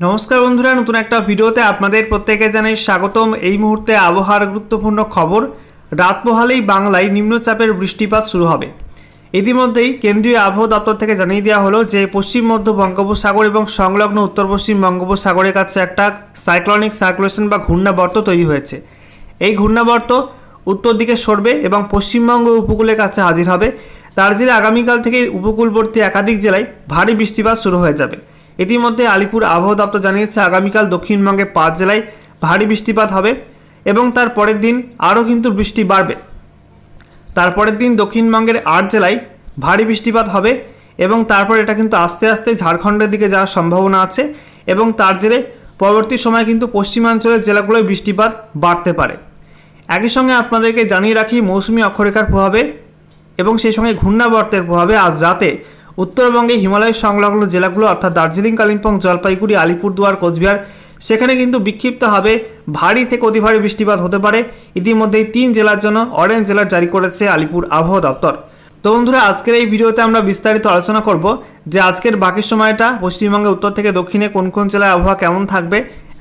নমস্কার বন্ধুরা, নতুন একটা ভিডিওতে আপনাদের প্রত্যেকে জানাই স্বাগতম। এই মুহূর্তে আবহাওয়ার গুরুত্বপূর্ণ খবর রাত পোহালেই বাংলায় নিম্নচাপের বৃষ্টিপাত শুরু হবে। ইতিমধ্যেই কেন্দ্রীয় আবহাওয়া দপ্তর থেকে জানিয়ে দেওয়া হলো যে, পশ্চিম মধ্য বঙ্গোপসাগর এবং সংলগ্ন উত্তর পশ্চিম বঙ্গোপসাগরের কাছে একটা সাইক্লনিক সার্কুলেশন বা ঘূর্ণাবর্ত তৈরি হয়েছে। এই ঘূর্ণাবর্ত উত্তর দিকে সরবে এবং পশ্চিমবঙ্গ উপকূলের কাছে হাজির হবে। তার আগামীকাল থেকে উপকূলবর্তী একাধিক জেলায় ভারী বৃষ্টিপাত শুরু হয়ে যাবে। ইতিমধ্যে আলিপুর আবহাওয়া দপ্তর জানিয়েছে, আগামীকাল দক্ষিণবঙ্গে পাঁচ জেলায় ভারী বৃষ্টিপাত হবে এবং তার পরের দিন আরও কিন্তু বৃষ্টি বাড়বে। তারপরের দিন দক্ষিণবঙ্গের আট জেলায় ভারী বৃষ্টিপাত হবে এবং তারপর এটা কিন্তু আস্তে আস্তে ঝাড়খণ্ডের দিকে যাওয়ার সম্ভাবনা আছে এবং তার জেরে পরবর্তী সময় কিন্তু পশ্চিমাঞ্চলের জেলাগুলোয় বৃষ্টিপাত বাড়তে পারে। একই সঙ্গে আপনাদেরকে জানিয়ে রাখি, মৌসুমি অক্ষরেখার প্রভাবে এবং সেই সঙ্গে ঘূর্ণাবর্তের প্রভাবে আজ রাতে উত্তরবঙ্গে হিমালয় সংলগ্ন জেলাগুলো অর্থাৎ দার্জিলিং, কালিম্পং, জলপাইগুড়ি, আলিপুরদুয়ার, কোচবিহার, সেখানে কিন্তু বিক্ষিপ্তভাবে ভারী থেকে অতি ভারী বৃষ্টিপাত হতে পারে। ইতিমধ্যেই তিন জেলার জন্য অরেঞ্জ জেলার জারি করেছে আলিপুর আবহাওয়া দপ্তর। তো বন্ধুরা, আজকের এই ভিডিওতে আমরা বিস্তারিত আলোচনা করব যে আজকের বাকি সময়টা পশ্চিমবঙ্গে উত্তর থেকে দক্ষিণে কোন কোন জেলার আবহাওয়া কেমন থাকবে,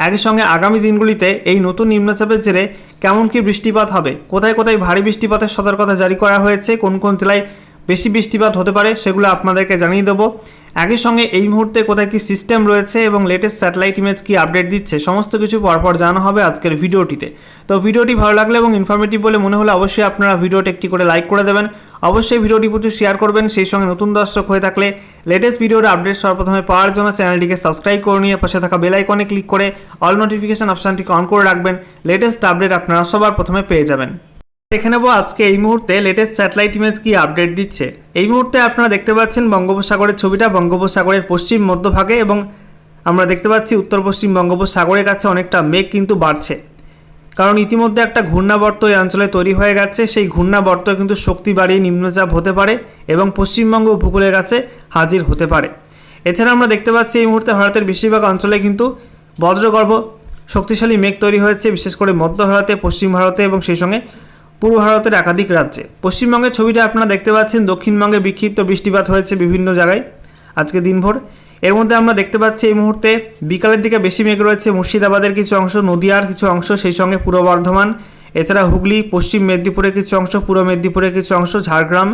একই সঙ্গে আগামী দিনগুলিতে এই নতুন নিম্নচাপের জেরে কেমন কি বৃষ্টিপাত হবে, কোথায় কোথায় ভারী বৃষ্টিপাতের সতর্কতা জারি করা হয়েছে, কোন কোন জেলায় বেশি বৃষ্টিপাত হতে পারে, সেগুলো আপনাদেরকে জানিয়ে দেবো। একই সঙ্গে এই মুহূর্তে কোথায় কি সিস্টেম রয়েছে এবং লেটেস্ট স্যাটেলাইট ইমেজ কি আপডেট দিচ্ছে, সমস্ত কিছু পরপর জানানো হবে আজকের ভিডিওটিতে। তো ভিডিওটি ভালো লাগলে এবং ইনফরমেটিভ বলে মনে হলে অবশ্যই আপনারা ভিডিওটি একটি করে লাইক করে দেবেন। অবশ্যই ভিডিওটি প্রচুর শেয়ার করবেন, সেই সঙ্গে নতুন দর্শক হয়ে থাকলে লেটেস্ট ভিডিওর আপডেট সর্বপ্রথমে পাওয়ার জন্য চ্যানেলটিকে সাবস্ক্রাইব করে নিয়ে পাশে থাকা বেল আইকনে ক্লিক করে অল নোটিফিকেশান অপশানটিকে অন করে রাখবেন। লেটেস্ট আপডেট আপনারা সবার প্রথমে পেয়ে যাবেন। দেখে নেব আজকে এই মুহূর্তে লেটেস্ট স্যাটেলাইট ইমেজ কি আপডেট দিচ্ছে। এই মুহূর্তে আপনারা দেখতে পাচ্ছেন বঙ্গোপসাগরের ছবিটা, বঙ্গোপসাগরের পশ্চিম মধ্যভাগে এবং আমরা দেখতে পাচ্ছি উত্তর পশ্চিম বঙ্গোপসাগরের কাছে অনেকটা মেঘ কিন্তু বাড়ছে। কারণ ইতিমধ্যে একটা ঘূর্ণাবর্ত এই অঞ্চলে তৈরি হয়ে গেছে, সেই ঘূর্ণাবর্ত কিন্তু শক্তি বাড়িয়ে নিম্নচাপ হতে পারে এবং পশ্চিমবঙ্গ উপকূলের কাছে হাজির হতে পারে। এছাড়া আমরা দেখতে পাচ্ছি এই মুহূর্তে ভারতের বেশিরভাগ অঞ্চলে কিন্তু বজ্রগর্ভ শক্তিশালী মেঘ তৈরি হয়েছে, বিশেষ করে মধ্য ভারতে, পশ্চিম ভারতে এবং সেই সঙ্গে পূর্ব ভারতের একাধিক রাজ্যে। পশ্চিমবঙ্গের ছবিটা আপনারা দেখতে পাচ্ছেন, দক্ষিণবঙ্গে বিক্ষিপ্ত বৃষ্টিপাত হয়েছে বিভিন্ন জায়গায় আজকে দিনভর। এর মধ্যে আমরা দেখতে পাচ্ছি এই মুহূর্তে বিকালের দিকে বেশি মেঘ রয়েছে, মুর্শিদাবাদের কিছু অংশ, নদিয়ার কিছু অংশ, সেই সঙ্গে পূর্ব বর্ধমান, এছাড়া হুগলি, পশ্চিম মেদিনীপুরের কিছু অংশ, পূর্ব মেদিনীপুরের কিছু অংশ, ঝাড়গ্রাম।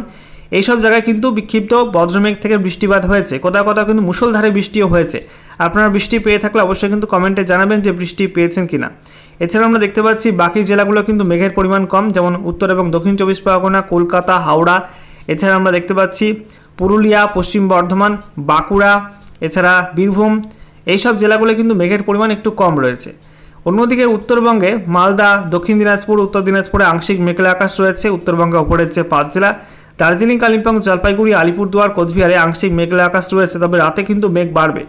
এইসব জায়গায় কিন্তু বিক্ষিপ্ত বজ্রমেঘ থেকে বৃষ্টিপাত হয়েছে। কোথাও কোথাও কিন্তু মুষলধারে বৃষ্টিও হয়েছে। আপনারা বৃষ্টি পেয়ে থাকলে অবশ্যই কিন্তু কমেন্টে জানাবেন যে বৃষ্টি পেয়েছেন কিনা। এছাড়া আমরা দেখতে পাচ্ছি বাকি জেলাগুলো কিন্তু মেঘের পরিমাণ কম, যেমন উত্তর এবং দক্ষিণ চব্বিশ পরগনা, কলকাতা, হাওড়া। এছাড়া আমরা দেখতে পাচ্ছি পুরুলিয়া, পশ্চিম বর্ধমান, বাঁকুড়া, এছাড়া বীরভূম। এইসব জেলাগুলো কিন্তু মেঘের পরিমাণ একটু কম রয়েছে। অন্যদিকে উত্তরবঙ্গে মালদা, দক্ষিণ দিনাজপুর, উত্তর দিনাজপুরে আংশিক মেঘলা আকাশ রয়েছে, উত্তরবঙ্গে ওপরের যে পাঁচ জেলা। দার্জিলিং, কালিম্পং, জলপাইগুড়ি, আলিপুরদুয়ার, কোচবিহারে আংশিক মেঘলা আকাশ রয়েছে, তবে রাতে কিন্তু মেঘ বাড়বে।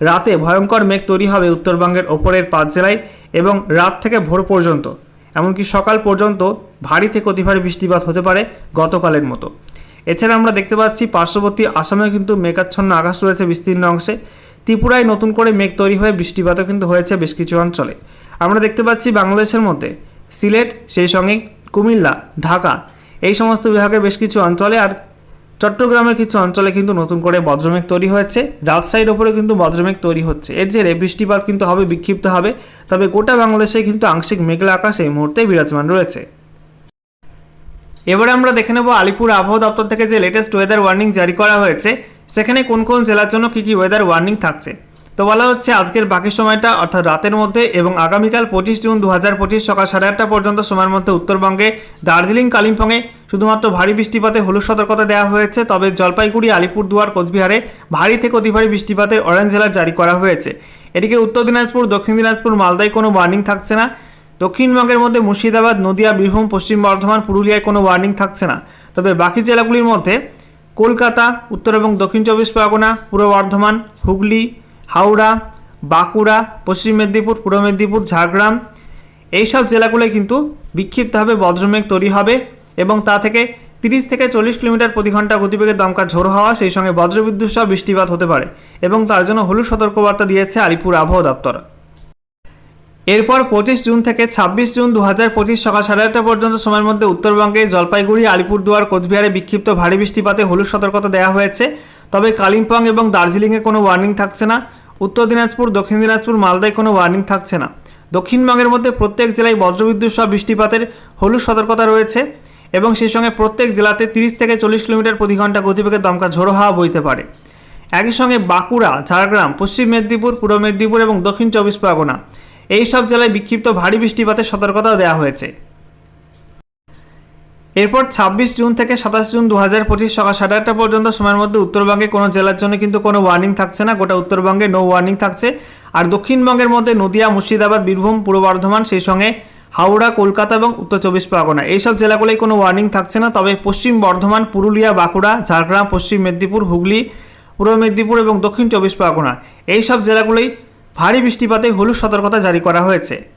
রাতে ভয়ঙ্কর মেঘ তৈরি হবে উত্তরবঙ্গের ওপরের পাঁচ জেলায় এবং রাত থেকে ভোর পর্যন্ত। এমনকি সকাল পর্যন্ত ভারী থেকে অতি ভারী বৃষ্টিপাত হতে পারে গতকালের মতো। এছাড়া আমরা দেখতে পাচ্ছি পার্শ্ববর্তী আসামেও কিন্তু মেঘাচ্ছন্ন আকাশ রয়েছে বিস্তীর্ণ অংশে। ত্রিপুরায় নতুন করে মেঘ তৈরি হয়ে বৃষ্টিপাতও কিন্তু হয়েছে বেশ কিছু অঞ্চলে। আমরা দেখতে পাচ্ছি বাংলাদেশের মধ্যে সিলেট, সেই সঙ্গে কুমিল্লা, ঢাকা এই সমস্ত বিভাগের বেশ কিছু অঞ্চলে আর চট্টগ্রামের কিছু অঞ্চলে কিন্তু নতুন করে বজ্রমেঘ তৈরি হয়েছে। রাজশাহীর ওপরে কিন্তু বজ্রমেঘ তৈরি হচ্ছে। এর জেরে বৃষ্টিপাত কিন্তু হবে, বিক্ষিপ্ত হবে। তবে গোটা বাংলাদেশে কিন্তু আংশিক মেঘলা আকাশ এই মুহূর্তে বিরাজমান রয়েছে। এবারে আমরা দেখে নেব আলিপুর আবহাওয়া দপ্তর থেকে যে লেটেস্ট ওয়েদার ওয়ার্নিং জারি করা হয়েছে। সেখানে কোন কোন জেলার জন্য কী কী ওয়েদার ওয়ার্নিং থাকছে? তো বলা হচ্ছে আজকের বাকি সময়টা, অর্থাৎ রাতের মধ্যে এবং আগামীকাল পঁচিশ জুন দু হাজার পঁচিশ সকাল সাড়ে আটটা পর্যন্ত সময়ের মধ্যে উত্তরবঙ্গে, দার্জিলিং, কালিম্পংয়ে শুধুমাত্র ভারী বৃষ্টিপাতে হলুদ সতর্কতা দেওয়া হয়েছে। তবে জলপাইগুড়ি, আলিপুরদুয়ার, কোচবিহারে ভারী থেকে অতি ভারী বৃষ্টিপাতের অরেঞ্জ জেলার জারি করা হয়েছে। এদিকে উত্তর দিনাজপুর, দক্ষিণ দিনাজপুর, মালদায় কোনো ওয়ার্নিং থাকছে না। দক্ষিণবঙ্গের মধ্যে মুর্শিদাবাদ, নদিয়া, বীরভূম, পশ্চিম বর্ধমান, পুরুলিয়ায় কোনো ওয়ার্নিং থাকছে না। তবে বাকি জেলাগুলির মধ্যে কলকাতা, উত্তর এবং দক্ষিণ চব্বিশ পরগনা, পূর্ব বর্ধমান, হুগলি হাওড়া, বাঁকুড়া, পশ্চিম মেদিনীপুর, পূর্ব মেদিনীপুর, ঝাড়গ্রাম, এইসব জেলাগুলোয় কিন্তু বিক্ষিপ্তভাবে বজ্রমেঘ তৈরি হবে এবং তা থেকে তিরিশ থেকে চল্লিশ কিলোমিটার প্রতি ঘণ্টা গতিবেগে দমকা ঝোড়ো হওয়া, সেই সঙ্গে বজ্রবিদ্যুৎ সহ বৃষ্টিপাত হতে পারে এবং তার জন্য হলুদ সতর্কবার্তা দিয়েছে আলিপুর আবহাওয়া দপ্তর। এরপর পঁচিশ জুন থেকে ছাব্বিশ জুন দু হাজার পঁচিশ সকাল সাড়ে আটটা পর্যন্ত সময়ের মধ্যে উত্তরবঙ্গে জলপাইগুড়ি, আলিপুরদুয়ার, কোচবিহারে বিক্ষিপ্ত ভারী বৃষ্টিপাতে হলুদ সতর্কতা দেওয়া হয়েছে। তবে কালিম্পং এবং দার্জিলিংয়ে কোনো ওয়ার্নিং থাকছে না। উত্তর দিনাজপুর, দক্ষিণ দিনাজপুর, মালদায় কোনো ওয়ার্নিং থাকছে না। দক্ষিণবঙ্গের মধ্যে প্রত্যেক জেলায় বজ্রবিদ্যুৎ সহ বৃষ্টিপাতের হলুদ সতর্কতা রয়েছে এবং সেই সঙ্গে প্রত্যেক জেলাতে তিরিশ থেকে চল্লিশ কিলোমিটার প্রতি ঘণ্টা গতিবেগে দমকা ঝোড়ো হাওয়া বইতে পারে। একই সঙ্গে বাঁকুড়া, ঝাড়গ্রাম, পশ্চিম মেদিনীপুর, পূর্ব মেদিনীপুর এবং দক্ষিণ চব্বিশ পরগনা, এই সব জেলায় বিক্ষিপ্ত ভারী বৃষ্টিপাতের সতর্কতাও দেওয়া হয়েছে। এরপর ছাব্বিশ জুন থেকে সাতাশ জুন দু হাজার পঁচিশ সকাল সাড়ে আটটা পর্যন্ত সময়ের মধ্যে উত্তরবঙ্গে কোনো জেলার জন্য কিন্তু কোনো ওয়ার্নিং থাকছে না। গোটা উত্তরবঙ্গে নো ওয়ার্নিং থাকছে। আর দক্ষিণবঙ্গের মধ্যে নদিয়া, মুর্শিদাবাদ, বীরভূম, পূর্ব বর্ধমান, সেই সঙ্গে হাওড়া, কলকাতা এবং উত্তর চব্বিশ পরগনা। এইসব জেলাগুলোয় কোনো ওয়ার্নিং থাকছে না। তবে পশ্চিম বর্ধমান, পুরুলিয়া, বাঁকুড়া, ঝাড়গ্রাম, পশ্চিম মেদিনীপুর, হুগলি, পূর্ব মেদিনীপুর এবং দক্ষিণ চব্বিশ পরগনা। এইসব জেলাগুলোই ভারী বৃষ্টিপাতে হলুদ সতর্কতা জারি করা হয়েছে।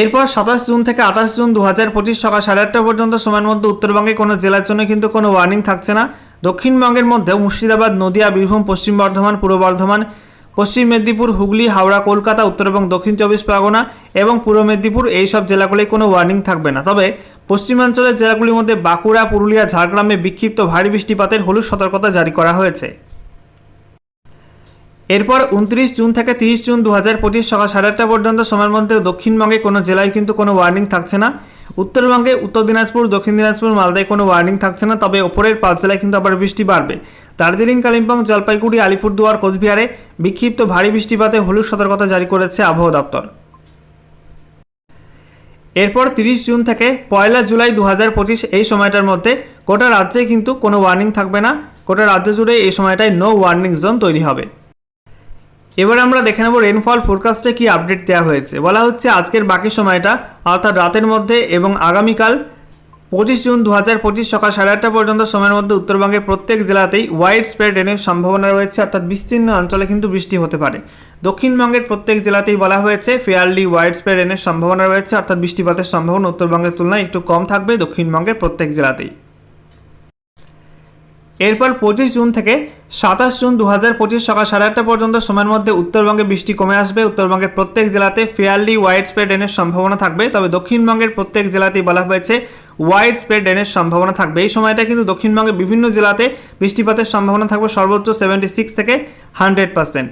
এরপর সাতাশ জুন থেকে আঠাশ জুন দু হাজার পঁচিশ সকাল সাড়ে আটটা পর্যন্ত সময়ের মধ্যে উত্তরবঙ্গে কোনো জেলার জন্য কিন্তু কোনো ওয়ার্নিং থাকছে না। দক্ষিণবঙ্গের মধ্যেও মুর্শিদাবাদ, নদিয়া, বীরভূম, পশ্চিম বর্ধমান, পূর্ব বর্ধমান, পশ্চিম মেদিনীপুর, হুগলি, হাওড়া, কলকাতা উত্তর এবং দক্ষিণ চব্বিশ পরগনা এবং পূর্ব মেদিনীপুর এই সব জেলাগুলোয় কোনো ওয়ার্নিং থাকবে না। তবে পশ্চিমাঞ্চলের জেলাগুলির মধ্যে বাঁকুড়া, পুরুলিয়া, ঝাড়গ্রামে বিক্ষিপ্ত ভারী বৃষ্টিপাতের হলুদ সতর্কতা জারি করা হয়েছে। এরপর উনত্রিশ জুন থেকে তিরিশ জুন দু হাজার পঁচিশ সকাল সাড়ে আটটা পর্যন্ত সময়ের মধ্যে দক্ষিণবঙ্গে কোনো জেলায় কিন্তু কোনো ওয়ার্নিং থাকছে না। উত্তরবঙ্গে উত্তর দিনাজপুর, দক্ষিণ দিনাজপুর, মালদায় কোনো ওয়ার্নিং থাকছে না, তবে ওপরের পাঁচ জেলায় কিন্তু আবার বৃষ্টি বাড়বে। দার্জিলিং, কালিম্পং, জলপাইগুড়ি, আলিপুরদুয়ার, কোচবিহারে বিক্ষিপ্ত ভারী বৃষ্টিপাতে হলুদ সতর্কতা জারি করেছে আবহাওয়া দপ্তর। এরপর তিরিশ জুন থেকে পয়লা জুলাই দু হাজার পঁচিশ এই সময়টার মধ্যে গোটা রাজ্যে কিন্তু কোনো ওয়ার্নিং থাকবে না। গোটা রাজ্য জুড়ে এই সময়টায় নো ওয়ার্নিং জোন তৈরি হবে। এবার আমরা দেখে নেব রেনফল ফোরকাস্টে কি আপডেট দেওয়া হয়েছে। বলা হচ্ছে আজকের বাকি সময়টা, অর্থাৎ রাতের মধ্যে এবং আগামীকাল পঁচিশ জুন দু হাজার পঁচিশ সকাল সাড়ে আটটা পর্যন্ত সময়ের মধ্যে উত্তরবঙ্গের প্রত্যেক জেলাতেই ওয়াইড স্প্রেড রেনের সম্ভাবনা রয়েছে, অর্থাৎ বিস্তীর্ণ অঞ্চলে কিন্তু বৃষ্টি হতে পারে। দক্ষিণবঙ্গের প্রত্যেক জেলাতেই বলা হয়েছে ফেয়ারলি ওয়াইড স্প্রেড রেনের সম্ভাবনা রয়েছে, অর্থাৎ বৃষ্টিপাতের সম্ভাবনা উত্তরবঙ্গের তুলনায় একটু কম থাকবে দক্ষিণবঙ্গের প্রত্যেক জেলাতেই। এরপর পঁচিশ জুন থেকে সাতাশ জুন দু হাজার পঁচিশ সকাল সাড়ে আটটা পর্যন্ত সময়ের মধ্যে উত্তরবঙ্গে বৃষ্টি কমে আসবে। উত্তরবঙ্গের প্রত্যেক জেলাতে ফেয়ারলি ওয়াইড স্প্রেড রেনের সম্ভাবনা থাকবে। তবে দক্ষিণবঙ্গের প্রত্যেক জেলাতেই বলা হয়েছে ওয়াইড স্প্রেড রেনের সম্ভাবনা থাকবে। এই সময়টা কিন্তু দক্ষিণবঙ্গের বিভিন্ন জেলাতে বৃষ্টিপাতের সম্ভাবনা থাকবে সর্বোচ্চ সেভেন্টি সিক্স থেকে হান্ড্রেড পার্সেন্ট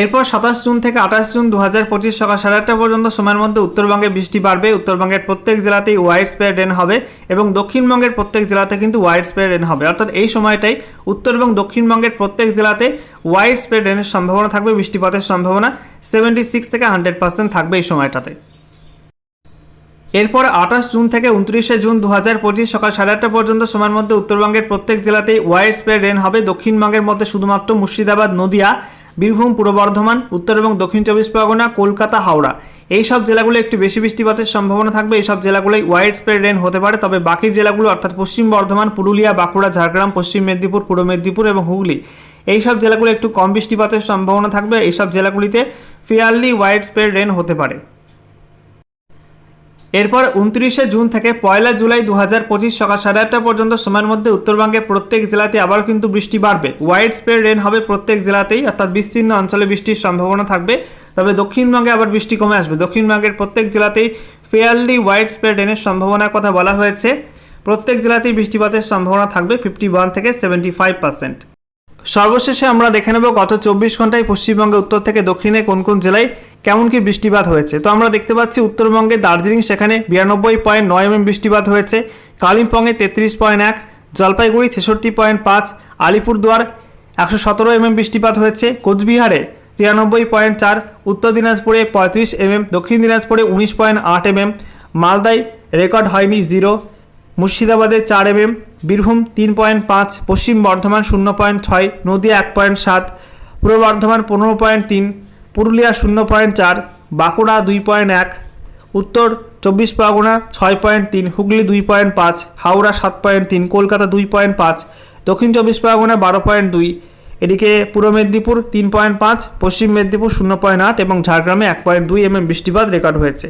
এরপর সাতাশ জুন থেকে আঠাশ জুন দু হাজার পঁচিশ সকাল সাড়ে আটটা পর্যন্ত সময়ের মধ্যে উত্তরবঙ্গে বৃষ্টি বাড়বে। উত্তরবঙ্গের প্রত্যেক জেলাতেই ওয়াইড স্প্রেড রেন হবে এবং দক্ষিণবঙ্গের প্রত্যেক জেলাতে কিন্তু ওয়াইড স্প্রেড রেন হবে। অর্থাৎ এই সময়টাই উত্তর এবং দক্ষিণবঙ্গের প্রত্যেক জেলাতে ওয়াইড স্প্রেড রেনের সম্ভাবনা থাকবে, বৃষ্টিপাতের সম্ভাবনা সেভেন্টি সিক্স থেকে হান্ড্রেড পার্সেন্ট থাকবে এই সময়টাতে। এরপর আঠাশ জুন থেকে উনত্রিশে জুন দু হাজার পঁচিশ সকাল সাড়ে আটটা পর্যন্ত সময়ের মধ্যে উত্তরবঙ্গের প্রত্যেক জেলাতেই ওয়াইড স্প্রেড রেন হবে। দক্ষিণবঙ্গের মধ্যে শুধুমাত্র মুর্শিদাবাদ, নদিয়া বীরভূম, পূর্ব বর্ধমান, উত্তর এবং দক্ষিণ চব্বিশ পরগনা, কলকাতা, হাওড়া। এই সব জেলাগুলো একটু বেশি বৃষ্টিপাতের সম্ভাবনা থাকবে। এই সব জেলাগুলোই ওয়াইড স্প্রেড রেন হতে পারে। তবে বাকি জেলাগুলো, অর্থাৎ পশ্চিম বর্ধমান, পুরুলিয়া, বাঁকুড়া, ঝাড়গ্রাম, পশ্চিম মেদিনীপুর, পূর্ব মেদিনীপুর এবং হুগলি এই সব জেলাগুলো একটু কম বৃষ্টিপাতের সম্ভাবনা থাকবে। এই সব জেলাগুলিতে ফিয়ারলি ওয়াইড স্প্রেড রেন হতে পারে। এরপর উনত্রিশে জুন থেকে পয়লা জুলাই দু হাজার পঁচিশ সকাল সাড়ে আটটা পর্যন্ত সময়ের মধ্যে উত্তরবঙ্গের প্রত্যেক জেলাতে আবারও কিন্তু বৃষ্টি বাড়বে। ওয়াইড স্প্রেড রেন হবে প্রত্যেক জেলাতেই, অর্থাৎ বিস্তীর্ণ অঞ্চলে বৃষ্টির সম্ভাবনা থাকবে। তবে দক্ষিণবঙ্গে আবার বৃষ্টি কমে আসবে। দক্ষিণবঙ্গের প্রত্যেক জেলাতেই ফেয়ারলি ওয়াইড স্প্রেড রেনের সম্ভাবনার কথা বলা হয়েছে। প্রত্যেক জেলাতেই বৃষ্টিপাতের সম্ভাবনা থাকবে ফিফটি ওয়ান থেকে সেভেন্টি ফাইভ পার্সেন্ট সর্বশেষে আমরা দেখে নেব গত চব্বিশ ঘন্টায় পশ্চিমবঙ্গে উত্তর থেকে দক্ষিণে কোন কোন জেলায় কেমন কি বৃষ্টিপাত হয়েছে? তো আমরা দেখতে পাচ্ছি উত্তরবঙ্গে দার্জিলিং সেখানে বিরানব্বই পয়েন্ট নয় এমএম বৃষ্টিপাত হয়েছে, কালিম্পংয়ে তেত্রিশ পয়েন্ট এক, জলপাইগুড়ি ছেষট্টি পয়েন্ট পাঁচ, আলিপুরদুয়ার একশো সতেরো এমএম বৃষ্টিপাত হয়েছে, কোচবিহারে তিরানব্বই পয়েন্ট চার, উত্তর দিনাজপুরে পঁয়ত্রিশ এমএম দক্ষিণ দিনাজপুরে উনিশ পয়েন্ট আট এমএম মালদায় রেকর্ড হয়নি জিরো, মুর্শিদাবাদে চার এমএম বীরভূম তিন পয়েন্ট পাঁচ, পশ্চিম বর্ধমান শূন্য পয়েন্ট ছয়, নদিয়া এক পয়েন্ট সাত, পূর্ব বর্ধমান পনেরো পয়েন্ট তিন পুরুলিয়া শূন্য পয়েন্ট চার, বাঁকুড়া দুই পয়েন্ট এক, উত্তর চব্বিশ পরগনা ছয় পয়েন্ট তিন, হুগলি দুই পয়েন্ট পাঁচ, হাওড়া সাত পয়েন্ট তিন, কলকাতা দুই পয়েন্ট পাঁচ, দক্ষিণ চব্বিশ পরগনা বারো পয়েন্ট দুই, এদিকে পূর্ব মেদিনীপুর তিন পয়েন্ট পাঁচ, পশ্চিম মেদিনীপুর শূন্য পয়েন্ট আট এবং ঝাড়গ্রামে এক পয়েন্ট দুই এম এমএম বৃষ্টিপাত রেকর্ড হয়েছে।